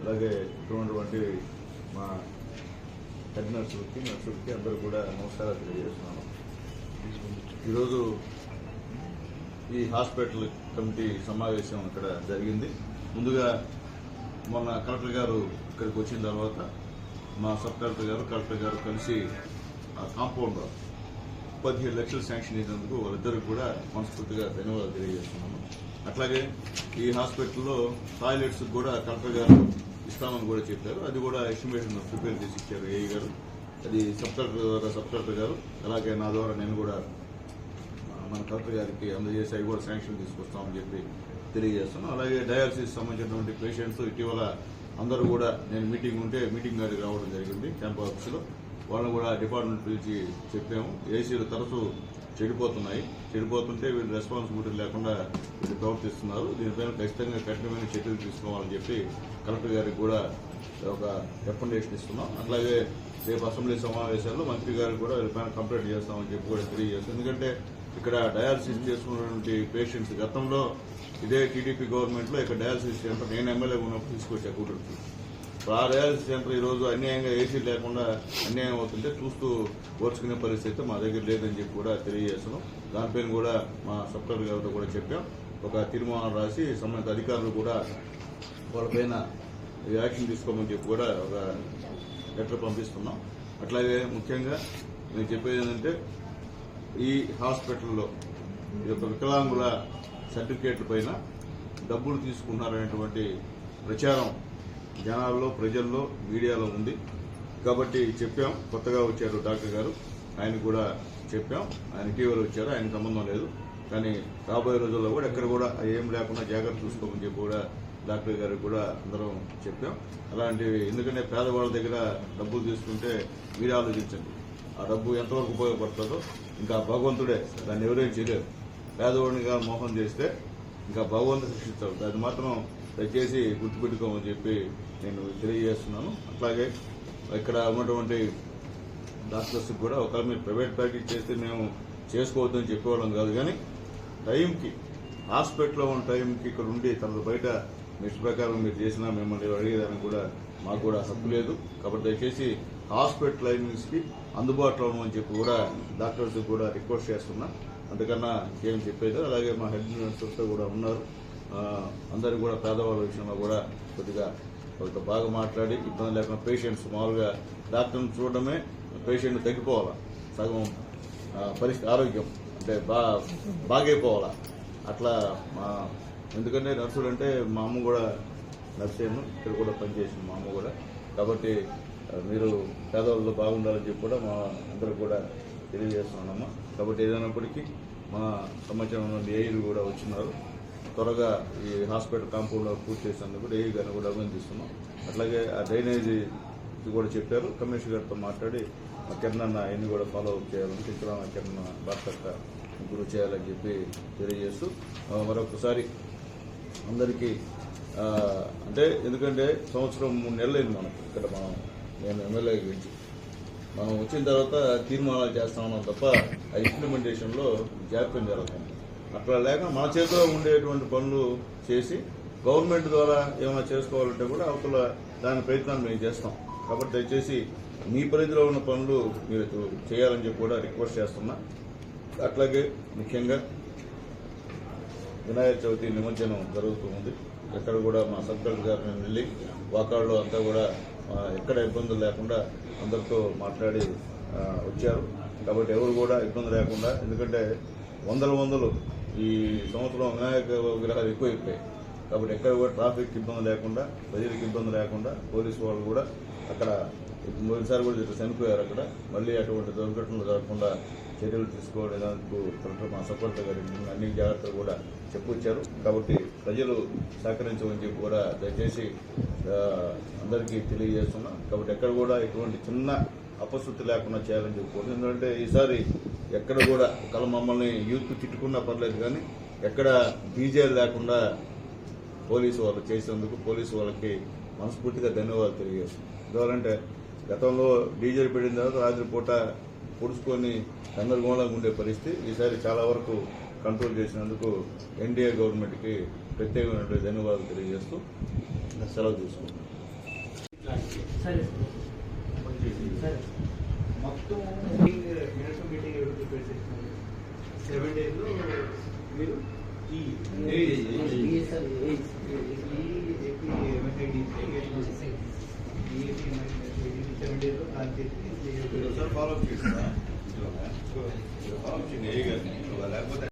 అలాగే ఇక్కడ ఉన్నటువంటి మా హెడ్ నర్సులకి నర్సులకి అందరూ కూడా నమస్కారాలు తెలియజేస్తున్నాను. ఈరోజు ఈ హాస్పిటల్ కమిటీ సమావేశం ఇక్కడ జరిగింది. ముందుగా మొన్న కలెక్టర్ గారు ఇక్కడికి వచ్చిన తర్వాత మా సబ్ కలెక్టర్ గారు కలెక్టర్ గారు కలిసి ఆ కాంపౌండ్ పదిహేడు లక్షలు శాంక్షన్ చేసినందుకు వాళ్ళిద్దరికి కూడా మనస్ఫూర్తిగా ధన్యవాదాలు తెలియజేస్తున్నాను. అట్లాగే ఈ హాస్పిటల్లో టాయిలెట్స్ కూడా కలెక్టర్ గారు ఇస్తామని కూడా చెప్పారు. అది కూడా ఎస్టిమేషన్ ప్రిపేర్ చేసి ఇచ్చారు ఏఈ గారు. అది సబ్ కలెక్టర్ ద్వారా సబ్ కలెక్టర్ గారు. అలాగే నా ద్వారా నేను కూడా మన కలెక్టర్ గారికి అందజేసి అవి కూడా శాంక్షన్ తీసుకొస్తామని చెప్పి తెలియజేస్తున్నాం. అలాగే డయాలసిస్ సంబంధించినటువంటి పేషెంట్స్ ఇటీవల అందరూ కూడా నేను మీటింగ్ ఉంటే మీటింగ్ గారికి రావడం జరిగింది క్యాంప్ ఆఫీసులో. వాళ్ళని కూడా డిపార్ట్మెంట్ పిలిచి చెప్పాము. ఏసీలు తరచూ చెడిపోతున్నాయి. చెడిపోతుంటే వీళ్ళు రెస్పాన్సిబిలిటీ లేకుండా వీళ్ళు ప్రవర్తిస్తున్నారు. దీనిపైన ఖచ్చితంగా కఠినమైన చర్యలు తీసుకోవాలని చెప్పి కలెక్టర్ గారికి కూడా ఒక రికమెండేషన్ ఇస్తున్నాం. అట్లాగే రేపు అసెంబ్లీ సమావేశాల్లో మంత్రి గారికి కూడా వీళ్ళపైన కంప్లైంట్ చేస్తామని చెప్పి కూడా తెలియజేస్తాం. ఎందుకంటే ఇక్కడ డయాలసిస్ చేసుకున్నటువంటి పేషెంట్స్ గతంలో ఇదే టీడీపీ గవర్నమెంట్లో ఇక్కడ డయాలసిస్ సెంటర్ నేను ఎమ్మెల్యే ఉన్నప్పుడు తీసుకొచ్చా కూతురుకి. ఆ డయాలసిస్ సెంటర్ ఈ రోజు అన్యాయంగా ఏసీ లేకుండా అన్యాయం అవుతుంటే చూస్తూ ఓర్చుకునే పరిస్థితి మా దగ్గర లేదని చెప్పి కూడా తెలియజేస్తున్నాం. దానిపైన కూడా మా సబ్ కలెక్టర్ గారితో కూడా చెప్పాం. ఒక తీర్మానం రాసి సంబంధిత అధికారులు కూడా వాళ్ళపైన యాక్షన్ తీసుకోమని చెప్పి కూడా ఒక లెటర్ పంపిస్తున్నాం. అట్లాగే ముఖ్యంగా నేను చెప్పేది ఏంటంటే ఈ హాస్పిటల్లో ఈ యొక్క వికలాంగుల సర్టిఫికేట్ల పైన డబ్బులు తీసుకున్నారనేటువంటి ప్రచారం జనాల్లో ప్రజల్లో మీడియాలో ఉంది. కాబట్టి చెప్పాం కొత్తగా వచ్చారు డాక్టర్ గారు. ఆయన కూడా చెప్పాం. ఆయన ఇటీవల వచ్చారు ఆయన సంబంధం లేదు. కానీ రాబోయే రోజుల్లో కూడా ఎక్కడ కూడా ఏం లేకుండా జాగ్రత్త చూసుకోమని చెప్పి కూడా డాక్టర్ గారికి కూడా అందరం చెప్పాం. అలాంటివి ఎందుకంటే పేదవాళ్ళ దగ్గర డబ్బులు తీసుకుంటే మీరు ఆలోచించండి. ఆ డబ్బు ఎంతవరకు ఉపయోగపడుతుందో ఇంకా భగవంతుడే దాన్ని ఎవరేం చేయలేరు. పేదవాడినిగా మోహం చేస్తే ఇంకా భగవంతుడు శిక్షిస్తాడు దాన్ని మాత్రం దయచేసి గుర్తుపెట్టుకోమని చెప్పి నేను తెలియజేస్తున్నాను. అట్లాగే ఇక్కడ ఉన్నటువంటి డాక్టర్స్ కూడా ఒకవేళ మీరు ప్రైవేట్ ప్రాక్టీస్ చేస్తే మేము చేసుకోవద్దని చెప్పేవాళ్ళం కాదు కానీ టైంకి హాస్పిటల్లో ఉన్న టైంకి ఇక్కడ ఉండి తనకు బయట మిస్ ప్రకారం మీరు చేసినా మిమ్మల్ని అడిగేదానికి కూడా మాకు కూడా హక్కు లేదు. కాబట్టి దయచేసి హాస్పిటల్ టైమింగ్స్కి అందుబాటులో ఉండమని చెప్పి కూడా డాక్టర్స్ కూడా రిక్వెస్ట్ చేస్తున్నా. అంతకన్నా ఏం చెప్పేది? అలాగే మా హెడ్ నర్సెస్ కూడా ఉన్నారు. అందరూ కూడా పేదవాళ్ళ విషయంలో కూడా కొద్దిగా వాళ్ళతో బాగా మాట్లాడి ఇబ్బంది లేకుండా పేషెంట్స్ మామూలుగా డాక్టర్ని చూడడమే పేషెంట్ తగ్గిపోవాలా? సగం పరిస్థితి ఆరోగ్యం అంటే బా బాగైపోవాలా? అట్లా మా ఎందుకంటే నర్సులు అంటే మా అమ్మ కూడా నర్సేను ఇక్కడ కూడా పనిచేసింది మా అమ్మ కూడా. కాబట్టి మీరు పేదవాళ్ళు బాగుండాలని చెప్పి కూడా మా అందరూ కూడా తెలియజేస్తున్నామమ్మా కాబట్టి ఏదైనప్పటికీ మా సమాచారంలో నుండి కూడా వచ్చినారు. త్వరగా ఈ హాస్పిటల్ కాంపౌండ్ పూర్తి చేసేందుకు కూడా ఏఈ గారిని కూడా అభినందిస్తున్నాం. అట్లాగే ఆ డ్రైనేజీ కూడా చెప్పారు. కమిషనర్ గారితో మాట్లాడి మా కిరణ్ ఆయన్ని కూడా ఫాలో అప్ చేయాలని చిత్రాన్న కిరణ్ భర్త ముగ్గురు చేయాలని చెప్పి తెలియజేస్తూ మరొకసారి అందరికీ అంటే ఎందుకంటే సంవత్సరం మూడు నెలలైంది మనం ఇక్కడ మనం నేను ఎమ్మెల్యే గురించి. మనం వచ్చిన తర్వాత తీర్మానాలు చేస్తా ఉన్నాం తప్ప ఆ ఇంప్లిమెంటేషన్లో జాప్యం జరుగుతుంది అట్లా లేక మన చేతిలో ఉండేటువంటి పనులు చేసి గవర్నమెంట్ ద్వారా ఏమైనా చేసుకోవాలంటే కూడా అవతల దాని ప్రయత్నాలు మేము చేస్తాం. కాబట్టి దయచేసి మీ పరిధిలో ఉన్న పనులు మీరు చేయాలని చెప్పి కూడా రిక్వెస్ట్ చేస్తున్నా. అట్లాగే ముఖ్యంగా వినాయక చవితి నిమజ్జనం జరుగుతూ ఉంది. ఎక్కడ కూడా మా సబ్ కలెక్టర్ మేము వెళ్ళి వాకాళ్ళు అంతా కూడా ఎక్కడ ఇబ్బందులు లేకుండా అందరితో మాట్లాడి వచ్చారు. కాబట్టి ఎవరు కూడా ఇబ్బంది లేకుండా ఎందుకంటే వందల వందలు ఈ సంవత్సరం వినాయక విగ్రహాలు ఎక్కువైపోయాయి. కాబట్టి ఎక్కడ కూడా ట్రాఫిక్ ఇబ్బంది లేకుండా ప్రజలకు ఇబ్బంది లేకుండా పోలీసు వాళ్ళు కూడా అక్కడ మొదటిసారి కూడా చనిపోయారు అక్కడ. మళ్ళీ అటువంటి దుర్ఘటనలు జరగకుండా చర్యలు తీసుకోవడానికి కలెక్టర్ మా సపోర్ట్ గారి అన్ని జాగ్రత్తలు కూడా చెప్పుకొచ్చారు. కాబట్టి ప్రజలు సహకరించమని చెప్పి కూడా దయచేసి అందరికీ తెలియజేస్తున్నాం. కాబట్టి ఎక్కడ కూడా ఎటువంటి చిన్న అపశృతి లేకుండా చేయాలని చెప్పుకోండి ఎందుకంటే ఈసారి ఎక్కడ కూడా ఒకవేళ మమ్మల్ని యూత్ తిట్టుకున్నా పర్లేదు కానీ ఎక్కడ డీజేలు లేకుండా పోలీసు వాళ్ళు చేసేందుకు పోలీసు వాళ్ళకి మనస్ఫూర్తిగా ధన్యవాదాలు తెలియజేస్తున్నాం ఎందువలంటే గతంలో డీజేలు పెట్టిన తర్వాత రాత్రి పూట పొడుచుకొని గందరగోళంగా ఉండే పరిస్థితి ఈసారి చాలా వరకు కంట్రోల్ చేసినందుకు ఎన్డీఏ గవర్నమెంట్కి ప్రత్యేకమైనటువంటి ధన్యవాదాలు తెలియజేస్తూ సెలవు తీసుకుంటున్నాను సెవెన్ డేస్లో మీరు ఫాలో చేస్తా ఫాలో చేయండి ఏ గారిని లేకపోతే